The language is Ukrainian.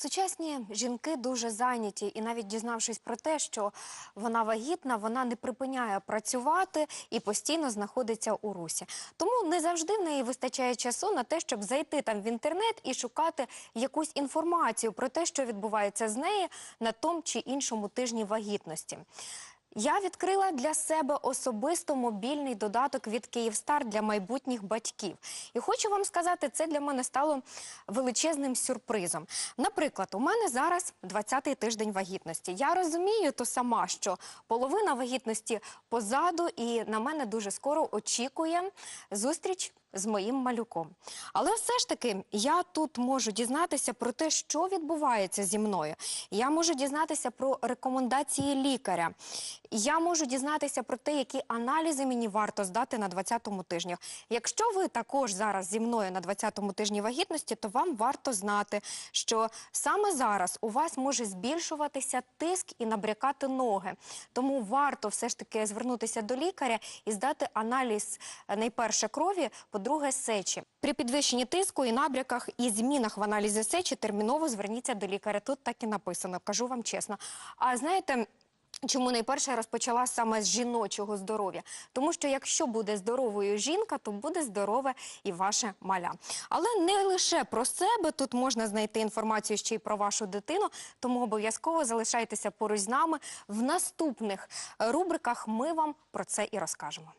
Сучасні жінки дуже зайняті, і навіть дізнавшись про те, що вона вагітна, вона не припиняє працювати і постійно знаходиться у русі. Тому не завжди в неї вистачає часу на те, щоб зайти там в інтернет і шукати якусь інформацію про те, що відбувається з нею на тому чи іншому тижні вагітності. Я відкрила для себе особисто мобільний додаток від Київстар для майбутніх батьків. І хочу вам сказати, це для мене стало величезним сюрпризом. Наприклад, у мене зараз 20-й тиждень вагітності. Я розумію то сама, що половина вагітності позаду, і на мене дуже скоро очікує зустріч з моїм малюком. Але все ж таки я тут можу дізнатися про те, що відбувається зі мною. Я можу дізнатися про рекомендації лікаря. Я можу дізнатися про те, які аналізи мені варто здати на 20-му тижні. Якщо ви також зараз зі мною на 20-му тижні вагітності, то вам варто знати, що саме зараз у вас може збільшуватися тиск і набрякати ноги. Тому варто все ж таки звернутися до лікаря і здати аналіз е, найперше крові, по-друге, сечі. При підвищенні тиску і набряках і змінах в аналізі сечі терміново зверніться до лікаря. Тут так і написано, кажу вам чесно. А знаєте. Чому найперше розпочала саме з жіночого здоров'я? Тому що якщо буде здоровою жінка, то буде здорове і ваше маля. Але не лише про себе тут можна знайти інформацію ще й про вашу дитину. Тому обов'язково залишайтеся поруч з нами. В наступних рубриках ми вам про це і розкажемо.